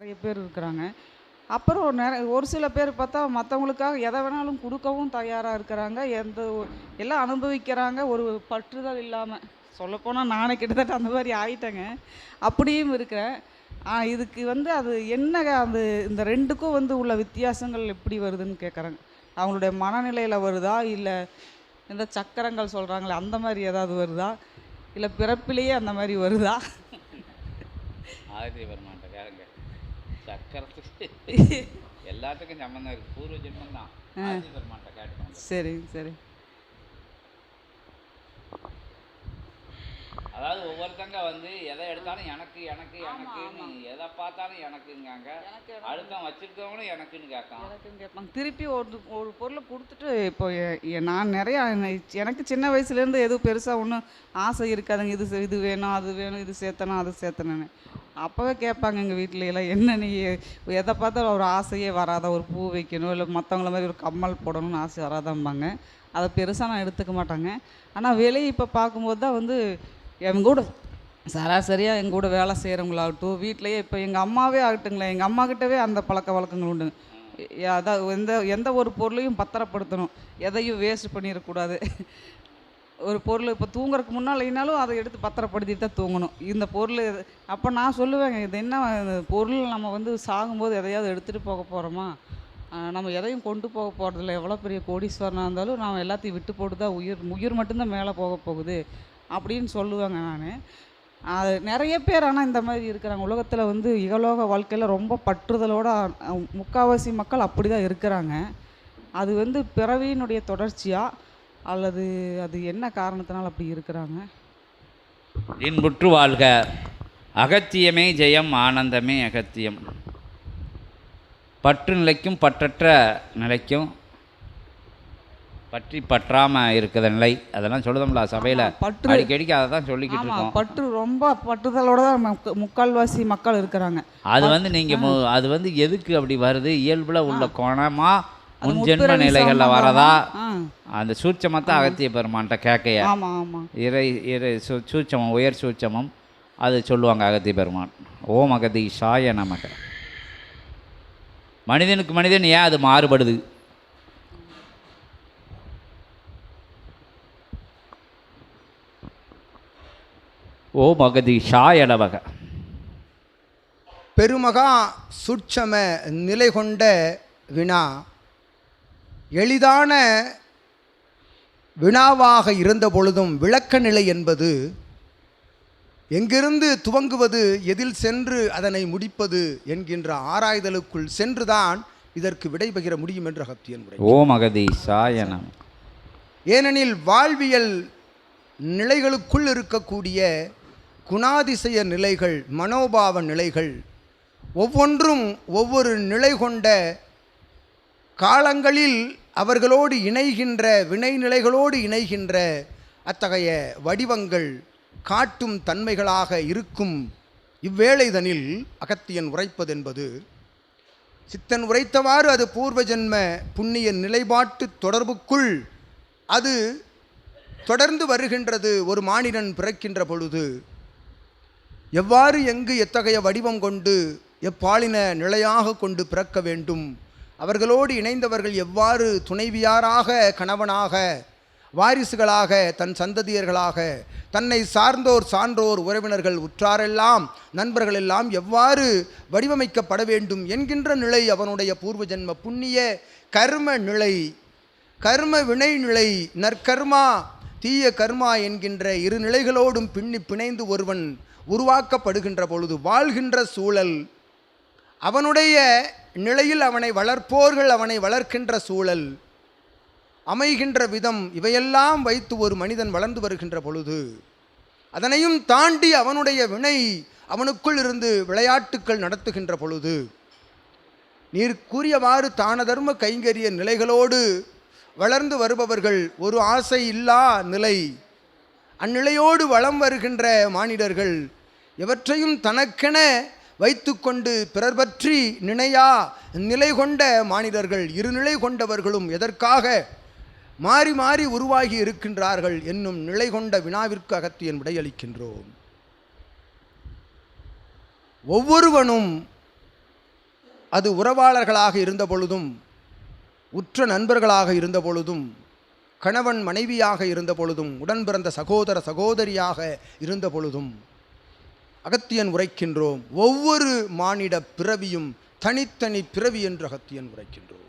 நிறைய பேர் இருக்கிறாங்க. அப்புறம் நிறைய ஒரு சில பேர் பார்த்தா மற்றவங்களுக்காக எதை வேணாலும் கொடுக்கவும் தயாராக இருக்கிறாங்க. எந்த எல்லாம் அனுபவிக்கிறாங்க. ஒரு பற்றுதல் இல்லாமல் சொல்லப்போனால் நானே கிட்டத்தட்ட அந்த மாதிரி ஆயிட்டேங்க. அப்படியும் இருக்கிறேன். இதுக்கு வந்து அது என்ன அது இந்த ரெண்டுக்கும் வந்து உள்ள வித்தியாசங்கள் எப்படி வருதுன்னு கேட்குறாங்க அவங்களுடைய மனநிலையில் வருதா? இல்லை இந்த சக்கரங்கள் சொல்கிறாங்களே அந்த மாதிரி ஏதாவது வருதா? இல்லை பிறப்பிலேயே அந்த மாதிரி வருதா? ஆதித்ய கேளுங்க சக்கரத்துக்கு எல்லாத்துக்கும் சம்மந்தம் இருக்கு. பூர்வ ஜென்மம் தான். சரி சரி. அதாவது ஒவ்வொருத்தங்க வந்து எதை எடுத்தாலும் எனக்கு எனக்கு எனக்குன்னு எதை பார்த்தாலும் எனக்குங்காங்க. அடுத்தவன் வச்சிருக்கவங்களும் எனக்குன்னு கேட்கான். எனக்குன்னு கேட்பாங்க. திருப்பி ஒரு ஒரு பொருளை கொடுத்துட்டு இப்போ நான் நிறையா எனக்கு சின்ன வயசுலேருந்து எதுவும் பெருசாக ஒன்றும் ஆசை இருக்காதுங்க. இது இது வேணும் அது வேணும் இது சேர்த்தணும் அது சேர்த்தணுன்னு அப்போவே கேட்பாங்க எங்கள் வீட்டில எல்லாம் என்ன நீ எதை பார்த்தா ஒரு ஆசையே வராதா? ஒரு பூ வைக்கணும் இல்லை மற்றவங்கள மாதிரி ஒரு கம்மல் போடணும்னு ஆசை வராதாம்பாங்க. அதை பெருசாக நான் எடுத்துக்க மாட்டாங்க. ஆனால் வெளியே இப்போ பார்க்கும்போது தான் வந்து என் கூட சராசரியாக எங்கள் கூட வேலை செய்கிறவங்களாகட்டும் வீட்டிலையே இப்போ எங்கள் அம்மாவே ஆகட்டுங்களேன். எங்கள் அம்மாக்கிட்டவே அந்த பழக்க வழக்கங்கள் உண்டு. அதாவது அதான் எந்த எந்த ஒரு பொருளையும் பத்திரப்படுத்தணும். எதையும் வேஸ்ட் பண்ணிடக்கூடாது. ஒரு பொருள் இப்போ தூங்குறதுக்கு முன்னால் இல்லைனாலும் அதை எடுத்து பத்திரப்படுத்திட்டு தான் தூங்கணும். இந்த பொருள் அப்போ நான் சொல்லுவேங்க இது என்ன பொருள் நம்ம வந்து சாகும்போது எதையாவது எடுத்துகிட்டு போக போகிறோமா நம்ம எதையும் கொண்டு போக போகிறதில்ல எவ்வளோ பெரிய கோடீஸ்வரனாக இருந்தாலும் நாம் எல்லாத்தையும் விட்டு போட்டு தான் உயிர் உயிர் மட்டும்தான் மேலே போக போகுது. அப்படின்னு சொல்லுவேங்க நான். அது நிறைய பேர் ஆனால் இந்த மாதிரி இருக்கிறாங்க. உலகத்தில் வந்து இகலோக வாழ்க்கையில் ரொம்ப பற்றுதலோட முக்கால்வாசி முக்காவாசி மக்கள் அப்படி தான் இருக்கிறாங்க. அது வந்து பிறவியினுடைய தொடர்ச்சியாக அல்லது அது என்ன காரணத்தினால் அப்படி இருக்கிறாங்க? இன்புற்று வாழ்க. அகத்தியமே ஜெயம் ஆனந்தமே அகத்தியம். பற்று நிலைக்கும் பற்றற்ற நிலைக்கும் பற்றி பற்றாம இருக்கிற நிலை. அதெல்லாம் சொல்லுதோம்ல சபையில். பற்று- அடிக்கடிக்கு அதை தான் சொல்லிக்கிட்டு இருக்கோம். பற்று ரொம்ப பற்றுதலோட தான் முக்க- முக்கால்வாசி மக்கள் இருக்கிறாங்க. அது வந்து நீங்கள் அது வந்து எதுக்கு அப்படி வருது? இயல்பில் உள்ள குணமா அது முன்ஜென்ம முற்பிறவி நிலைகளில் சம்பந்தமா? வரதா? அந்த சூட்சமத்தை அகத்திய பெருமான்ட்ட கேட்கைய. இறை இறை சூட்சமம் உயர் சூட்சமம் அது சொல்லுவாங்க அகத்திய பெருமான். ஓம் அகதீஷாய நமக. மனிதனுக்கு மனிதன் ஏன் அது மாறுபடுது? ஓம் அகதீஷாய நமக பெருமகா சுட்சம நிலை கொண்ட வினா. எளிதான வினாவாக இருந்த பொழுதும் விளக்க நிலை என்பது எங்கிருந்து துவங்குவது எதில் சென்று அதனை முடிப்பது என்கின்ற ஆராய்தலுக்குள் சென்றுதான் இதற்கு விடைபெற முடியும் என்று அகத்தியன் உரை. ஓம் அகதீஷாய நம ஏனெனில் வாழ்வியல் நிலைகளுக்குள் இருக்கக்கூடிய குணாதிசய நிலைகள் மனோபாவ நிலைகள் ஒவ்வொன்றும் ஒவ்வொரு நிலை கொண்ட காலங்களில் அவர்களோடு இணைகின்ற வினை நிலைகளோடு இணைகின்ற அத்தகைய வடிவங்கள் காட்டும் தன்மைகளாக இருக்கும். இவ்வேளைதனில் அகத்தியன் உரைப்பதென்பது சித்தன் உரைத்தவாறு அது பூர்வ ஜென்ம புண்ணிய நிலைப்பாட்டு தொடர்புக்குள் அது தொடர்ந்து வருகின்றது ஒரு மானிடன் பிறக்கின்ற பொழுது. எவ்வாறு எங்கு எத்தகைய வடிவம் கொண்டு எப்பாலின நிலையாக கொண்டு பிறக்க வேண்டும்? அவர்களோடு இணைந்தவர்கள் எவ்வாறு துணைவியாராக கணவனாக வாரிசுகளாக தன் சந்ததியர்களாக தன்னை சார்ந்தோர் சான்றோர் உறவினர்கள் உற்றாரெல்லாம் நண்பர்கள் எல்லாம் எவ்வாறு வடிவமைக்கப்பட வேண்டும் என்கின்ற நிலை அவனுடைய பூர்வ ஜென்ம புண்ணிய கர்ம நிலை கர்ம வினை நிலை நற்கர்மா தீய கர்மா என்கின்ற இரு நிலைகளோடும் பின்னி பிணைந்து ஒருவன் உருவாக்கப்படுகின்ற பொழுது வாழ்கின்ற சூழல் அவனுடைய நிலையில் அவனை வளர்ப்போர்கள் அவனை வளர்க்கின்ற சூழல் அமைகின்ற விதம் இவையெல்லாம் வைத்து ஒரு மனிதன் வளர்ந்து வருகின்ற பொழுது அதனையும் தாண்டி அவனுடைய வினை அவனுக்குள் இருந்து விளையாட்டுக்கள் நடத்துகின்ற பொழுது நீர் கூறியவாறு தான தர்ம கைங்கரிய நிலைகளோடு வளர்ந்து வருபவர்கள் ஒரு ஆசை இல்லா நிலை. அந்நிலையோடு வளம் வருகின்ற மானிடர்கள் எவற்றையும் தனக்கென வைத்துக்கொண்டு பிறர் பற்றி நினையா நிலை கொண்ட மாநிலர்கள் இருநிலை கொண்டவர்களும் எதற்காக மாறி மாறி உருவாகி இருக்கின்றார்கள் என்னும் நிலை கொண்ட வினாவிற்கு அகத்தியன் விடையளிக்கின்றோம் ஒவ்வொருவனும் அது உறவாளர்களாக இருந்த பொழுதும் உற்ற நண்பர்களாக இருந்த பொழுதும் கணவன் மனைவியாக இருந்த பொழுதும் உடன் பிறந்த சகோதர சகோதரியாக இருந்த பொழுதும் அகத்தியன் உரைக்கின்றோம். ஒவ்வொரு மானிட பிறவியும் தனித்தனி பிறவி என்று அகத்தியன் உரைக்கின்றோம்.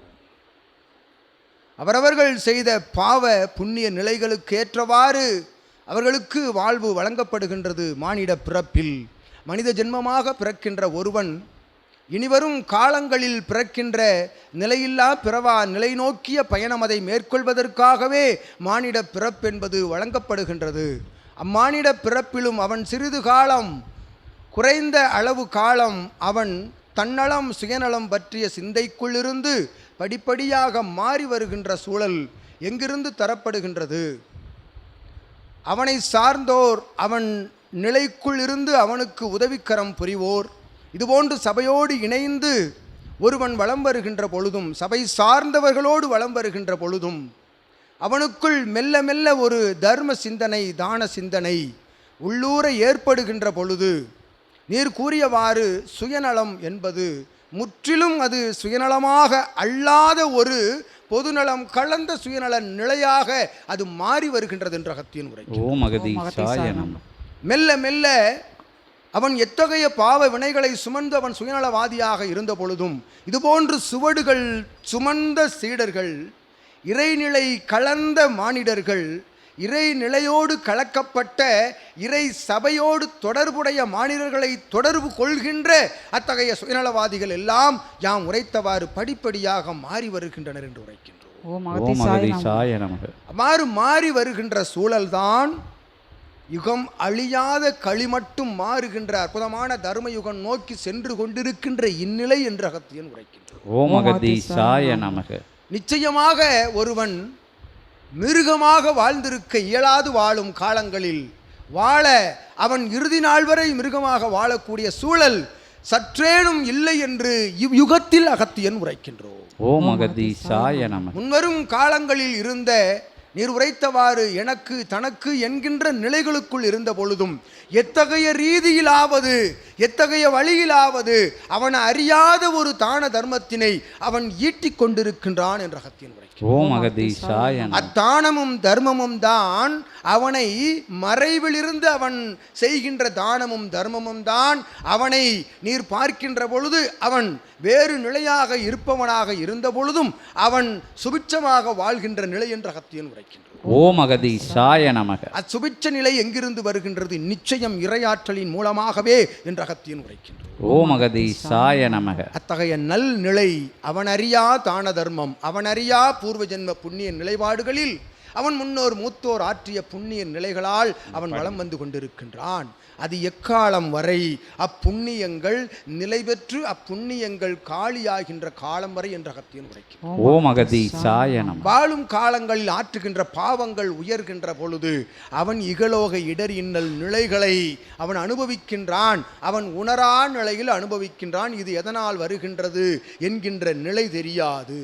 அவரவர்கள் செய்த பாவ புண்ணிய நிலைகளுக்கு ஏற்றவாறு அவர்களுக்கு வாழ்வு வழங்கப்படுகின்றது மானிட பிறப்பில். மனித ஜென்மமாக பிறக்கின்ற ஒருவன் இனிவரும் காலங்களில் பிறக்கின்ற நிலையில்லா பிறவா நிலை நோக்கிய பயணம் அதை மேற்கொள்வதற்காகவே மானிட பிறப்பென்பது வழங்கப்படுகின்றது. அம்மானிட பிறப்பிலும் அவன் சிறிது காலம் குறைந்த அளவு காலம் அவன் தன்னலம் சுயநலம் பற்றிய சிந்தைக்குள்ளிருந்து படிப்படியாக மாறி வருகின்ற சூழல் எங்கிருந்து தரப்படுகின்றது? அவனை சார்ந்தோர் அவன் நிலைக்குள் இருந்து அவனுக்கு உதவிக்கரம் புரிவோர். இதுபோன்று சபையோடு இணைந்து ஒருவன் வலம் வருகின்ற பொழுதும் சபை சார்ந்தவர்களோடு வலம் வருகின்ற பொழுதும் அவனுக்குள் மெல்ல மெல்ல ஒரு தர்ம சிந்தனை தான சிந்தனை உள்ளூர ஏற்படுகின்ற பொழுது நீர் கூறியவாறு சுயநலம் என்பது முற்றிலும் அது சுயநலமாக அல்லாத ஒரு பொதுநலம் கலந்த சுயநல நிலையாக அது மாறி வருகின்றது என்ற அகத்தியன் உரை. ஓம் நம. மெல்ல மெல்ல அவன் எத்தகைய பாவ வினைகளை சுமந்து அவன் சுயநலவாதியாக இருந்த பொழுதும் இதுபோன்று சுவடுகள் சுமந்த சீடர்கள் இறைநிலை கலந்த மானிடர்கள் இறைநிலையோடு கலக்கப்பட்ட இறை சபையோடு தொடர்புடைய மானிடர்களை தொடர்பு கொள்கின்ற அத்தகைய சுயநலவாதிகள் எல்லாம் யாம் உரைத்தவாறு படிப்படியாக மாறி வருகின்றனர் என்று உரைக்கின்றோம். அவ்வாறு மாறி வருகின்ற சூழல்தான் யுகம் அழியாத களி மட்டும் மாறுகின்ற அற்புதமான தர்ம யுகம் நோக்கி சென்று கொண்டிருக்கின்ற இந்நிலை என்று அகத்தியன் நமக. நிச்சயமாக ஒருவன் மிருகமாக வாழ்ந்திருக்க இயலாது வாழும் காலங்களில் வாழ அவன் இறுதி நாள் வரை மிருகமாக வாழக்கூடிய சூழல் சற்றேனும் இல்லை என்று இவ்யுகத்தில் அகத்தியன் உரைக்கின்றோம். ஓம் முன்வரும் காலங்களில் இருந்த நீர் உரைத்தவாறு எனக்கு தனக்கு என்கின்ற நிலைகளுக்குள் இருந்த பொழுதும் எத்தகைய ரீதியிலாவது எத்தகைய வழியிலாவது அவன் அறியாத ஒரு தான தர்மத்தினை அவன் ஈட்டிக் கொண்டிருக்கின்றான் என்ற அகத்தியன் உரைக்கிறான் ஓம் அகதீஷாய நமக அத்தானமும் தர்மமும் தான் அவனை மறைவிலிருந்து அவன் செய்கின்ற தானமும் தர்மமும் தான். அவனை நீர் பார்க்கின்ற பொழுது அவன் வேறு நிலையாக இருப்பவனாக இருந்த பொழுதும் அவன் சுபிட்சமாக வாழ்கின்ற நிலை என்ற அகத்தியன் உரைக்கின்றான் ஓம் அகதீஷாய நமக. அச்சுபிட்ச நிலை எங்கிருந்து வருகின்றது? நிச்சயம் இறையாற்றலின் மூலமாகவே என்ற அகத்தியன் உரைக்கின்றான். ஓம் அகதீஷாய நமக. அத்தகைய நல் நிலை அவன் அறியா தான தர்மம் அவன் அறியா பூர்வ ஜென்ம புண்ணிய நிலைப்பாடுகளில் அவன் முன்னோர் மூத்தோர் ஆற்றிய புண்ணிய நிலைகளால் அவன் வலம் வந்து கொண்டிருக்கின்றான். அது எக்காலம் வரை? அப்புண்ணியங்கள் நிலை பெற்று அப்புண்ணியங்கள் காலியாகின்ற காலம் வரை என்ற அகத்தியன் உரைக்கும். ஓம் அகதீஷாய நமக வாழும் காலங்களில் ஆற்றுகின்ற பாவங்கள் உயர்கின்ற பொழுது அவன் இகலோக இடர் இன்னல் நிலைகளை அவன் அனுபவிக்கின்றான். அவன் உணரா நிலையில் அனுபவிக்கின்றான். இது எதனால் வருகின்றது? என்கின்ற நிலை தெரியாது.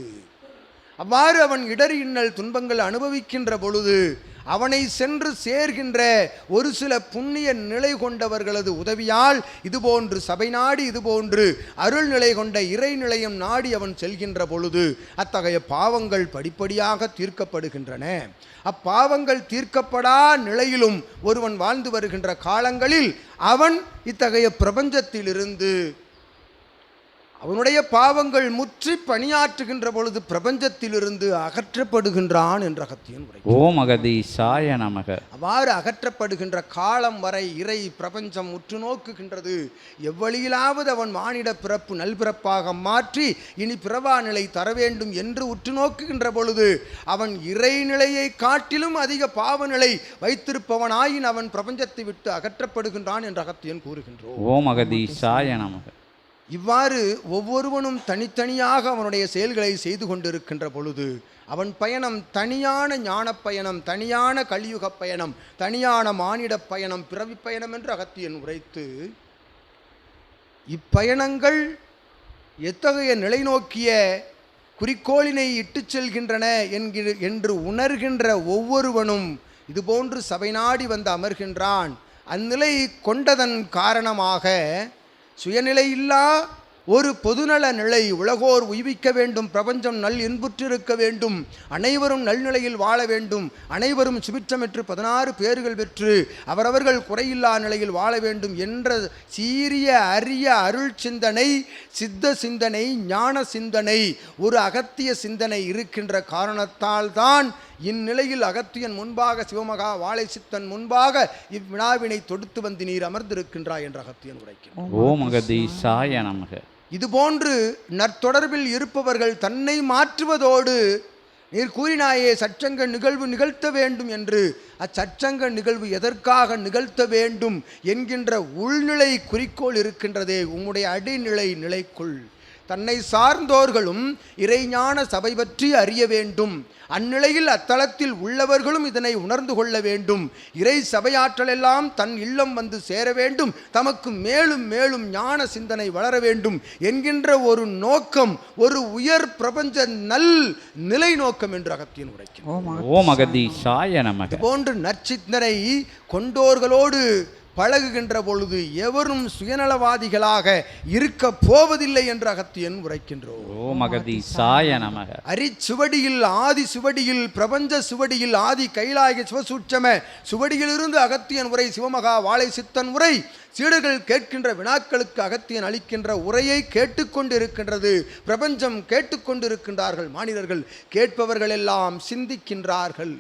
அவ்வாறு அவன் இடர் இன்னல் துன்பங்கள் அனுபவிக்கின்ற பொழுது அவனை சென்று சேர்கின்ற ஒரு சில புண்ணிய நிலை கொண்டவர்களது உதவியால் இதுபோன்று சபை நாடி இதுபோன்று அருள் நிலை கொண்ட இறைநிலையம் நாடி அவன் செல்கின்ற பொழுது அத்தகைய பாவங்கள் படிப்படியாக தீர்க்கப்படுகின்றன. அப்பாவங்கள் தீர்க்கப்படா நிலையிலும் ஒருவன் வாழ்ந்து வருகின்ற காலங்களில் அவன் இத்தகைய பிரபஞ்சத்திலிருந்து அவனுடைய பாவங்கள் முற்றி பணியாற்றுகின்ற பொழுது பிரபஞ்சத்திலிருந்து அகற்றப்படுகின்றான் என்ற அகத்தியன் உரை. ஓம் அகதீஷாய நமக. அவ்வாறு அகற்றப்படுகின்ற காலம் வரை இறை பிரபஞ்சம் உற்று நோக்குகின்றது. எவ்வழியிலாவது அவன் மானிட பிறப்பு நல்பிறப்பாக மாற்றி இனி பிறவா நிலை தர வேண்டும் என்று உற்று நோக்குகின்ற பொழுது அவன் இறைநிலையை காட்டிலும் அதிக பாவநிலை வைத்திருப்பவனாயின் அவன் பிரபஞ்சத்தை விட்டு அகற்றப்படுகின்றான் என்ற அகத்தியன் கூறுகின்றோம் ஓம் அகதீஷாய நமக. இவ்வாறு ஒவ்வொருவனும் தனித்தனியாக அவனுடைய செயல்களை செய்து கொண்டிருக்கின்ற பொழுது அவன் பயணம் தனியான ஞான பயணம் தனியான கலியுகப் பயணம் தனியான மானிடப் பயணம் பிறவி பயணம் என்று அகத்தியன் உரைத்து இப்பயணங்கள் எத்தகைய நிலை நோக்கிய குறிக்கோளினை இட்டுச் செல்கின்றன என்கிற என்று உணர்கின்ற ஒவ்வொருவனும் இதுபோன்று சபை நாடி வந்து அமர்கின்றான். அந்நிலை கொண்டதன் காரணமாக சுயநிலையில்லா ஒரு பொதுநல நிலை உலகோர் உய்விக்க வேண்டும் பிரபஞ்சம் நல் இன்புற்றிருக்க வேண்டும் அனைவரும் நல்நிலையில் வாழ வேண்டும் அனைவரும் சுபிட்சமெற்று பதினாறு பேர்கள் பெற்று அவரவர்கள் குறையில்லா நிலையில் வாழ வேண்டும் என்ற சீரிய அரிய அருள் சிந்தனை சித்த சிந்தனை ஞான சிந்தனை ஒரு அகத்திய சிந்தனை இருக்கின்ற காரணத்தால் தான் இந்நிலையில் அகத்தியன் முன்பாக சிவமகா வாழை சித்தன் முன்பாக இவ்வினாவினை தொடுத்து வந்து நீர் அமர்ந்திருக்கின்றாய் என்ற அகத்தியன் உரைக்கிறார் ஓம் அகதீசாய நமக. இதுபோன்று நற்தொடர்பில் இருப்பவர்கள் தன்னை மாற்றுவதோடு நீர் கூறினாயே சச்சங்க நிகழ்வு நிகழ்த்த வேண்டும் என்று. அச்சச்சங்க நிகழ்வு எதற்காக நிகழ்த்த வேண்டும் என்கின்ற உள்நிலை குறிக்கோள் இருக்கின்றதே. உம்முடைய அடிநிலை நிலைக்குள் தன்னை சார்ந்தோர்களும் இறைஞான சபை பற்றி அறிய வேண்டும். அந்நிலையில் அத்தலத்தில் உள்ளவர்களும் இதனை உணர்ந்து கொள்ள வேண்டும். இறை சபையாற்றலெல்லாம் தன் இல்லம் வந்து சேர வேண்டும். தமக்கு மேலும் மேலும் ஞான சிந்தனை வளர வேண்டும். என்கின்ற ஒரு நோக்கம் ஒரு உயர் பிரபஞ்ச நல் நிலை நோக்கம் என்று அகத்தியன் உரைக்கிறார். ஓம் நமக. போன்று நற்சிந்தனை கொண்டோர்களோடு பழகுகின்ற பொழுது எவரும் சுயநலவாதிகளாக இருக்க போவதில்லை என்று அகத்தியன் உரைக்கின்றோம். ஓம் அகதீசாய நமக. அரிச்சுவடியில் ஆதி சுவடியில் பிரபஞ்ச சுவடியில் ஆதி கைலாய சிவசூட்சம சுவடியிலிருந்து அகத்தியன் உரை சிவமகா வாழை சித்தன் உரை சீடர்கள் கேட்கின்ற வினாக்களுக்கு அகத்தியன் அளிக்கின்ற உரையை கேட்டுக்கொண்டிருக்கின்றது. பிரபஞ்சம் கேட்டுக்கொண்டிருக்கின்றார்கள் மானிடர்கள் கேட்பவர்கள் எல்லாம் சிந்திக்கின்றார்கள்.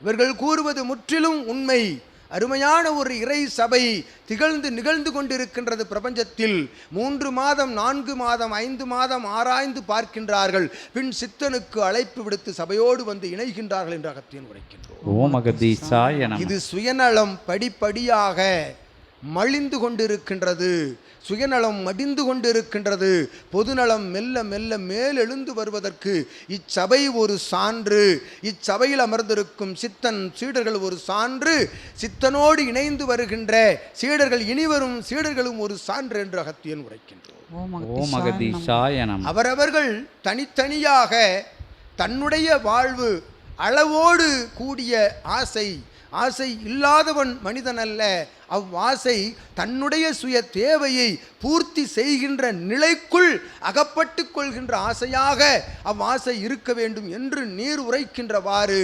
இவர்கள் கூறுவது முற்றிலும் உண்மை. அருமையான ஒரு இறை சபை திகழ்ந்து நிகழ்ந்து கொண்டிருக்கின்றது பிரபஞ்சத்தில். மூன்று மாதம் நான்கு மாதம் ஐந்து மாதம் ஆராய்ந்து பார்க்கின்றார்கள். பின் சித்தனுக்கு அழைப்பு விடுத்து சபையோடு வந்து இணைகின்றார்கள் என்று அகத்தியன் உரைக்கின்றோம் இது சுயநலம் படிப்படியாக மலிந்து கொண்டிருக்கின்றது. சுயநலம் மடிந்து கொண்டிருக்கின்றது. பொதுநலம் மெல்ல மெல்ல மேலெழுந்து வருவதற்கு இச்சபை ஒரு சான்று. இச்சபையில் அமர்ந்திருக்கும் சித்தன் சீடர்கள் ஒரு சான்று. சித்தனோடு இணைந்து வருகின்ற சீடர்கள் இனிவரும் சீடர்களும் ஒரு சான்று என்று அகத்தியன் உரைக்கின்றோம் அவரவர்கள் தனித்தனியாக தன்னுடைய வாழ்வு அளவோடு கூடிய ஆசை ஆசை இல்லாதவன் மனிதன் அல்ல. அவ்வாசை தன்னுடைய சுய தேவையை பூர்த்தி செய்கின்ற நிலைக்குள் அகப்பட்டு கொள்கின்ற ஆசையாக அவ்வாசை இருக்க வேண்டும் என்று நீர் உரைக்கின்றவாறு.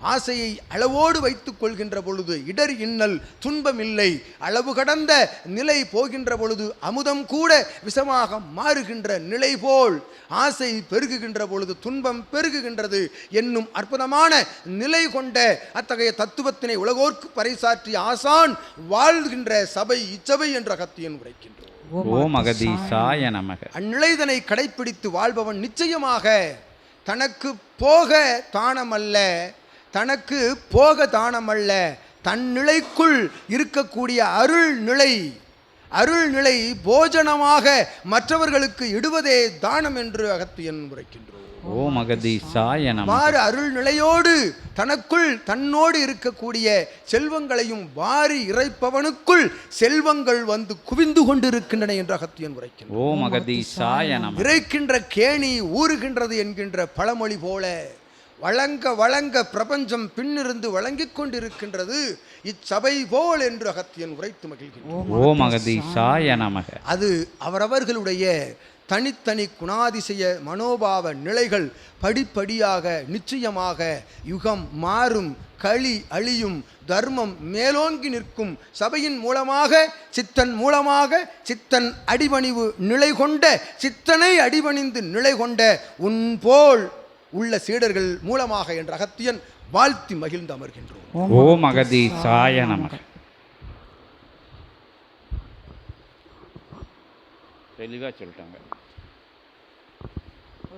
ஆசையை அளவோடு வைத்துக் கொள்கின்ற பொழுது இடர் இன்னல் துன்பம் இல்லை அளவு கடந்த நிலை போகின்ற பொழுது அமுதம் கூட விஷமாக மாறுகின்ற நிலை போல். ஆசை பெருகுகின்ற பொழுது துன்பம் பெருகுகின்றது என்னும் அற்புதமான நிலை கொண்ட அத்தகைய தத்துவத்தினை உலகோர்க்கு பறைசாற்றி ஆசான் வாழ்கின்ற சபை இச்சபை என்ற கத்தியன் உரைக்கின்றோம் ஓம் அகதீசாய நமக. அந்நிலைதனை கடைப்பிடித்து வாழ்பவன் நிச்சயமாக தனக்கு போக தானமல்ல. தனக்கு போக தானமல்ல தன் நிலைக்குள் இருக்கக்கூடிய அருள் நிலை. அருள் நிலை போஜனமாக மற்றவர்களுக்கு இடுவதே தானம் என்று அகத்தியன் உரைக்கின்றோம் நமக மாறு அருள் நிலையோடு தனக்குள் தன்னோடு இருக்கக்கூடிய செல்வங்களையும் வாரி இறைப்பவனுக்குள் செல்வங்கள் வந்து குவிந்து கொண்டிருக்கின்றன என்று அகத்தியன் உரைக்கின்றான். ஓம் அகதீசாய நமக இறைக்கின்ற கேணி ஊறுகின்றது என்கின்ற பழமொழி போல வழங்க வழங்க பிரபஞ்சம் பின்னிருந்து வழங்கிக் கொண்டிருக்கின்றது. இச்சபை போல் என்று அகத்தியன் உரைத்து நமக. அது அவரவர்களுடைய தனித்தனி குணாதிசய மனோபாவ நிலைகள் படிப்படியாக நிச்சயமாக யுகம் மாறும் களி அழியும் தர்மம் மேலோங்கி நிற்கும். சபையின் மூலமாக சித்தன் மூலமாக சித்தன் அடிபணிவு நிலை கொண்ட சித்தனை அடிபணிந்து நிலை கொண்ட உன் போல் உள்ள சீடர்கள் மூலமாக என்ற அகத்தியன் வாழ்த்தி மகிழ்ந்து அமர்கின்றோம். ஓம் அகதீசாய நமக. தெளிவாக சொல்லிட்டாங்க.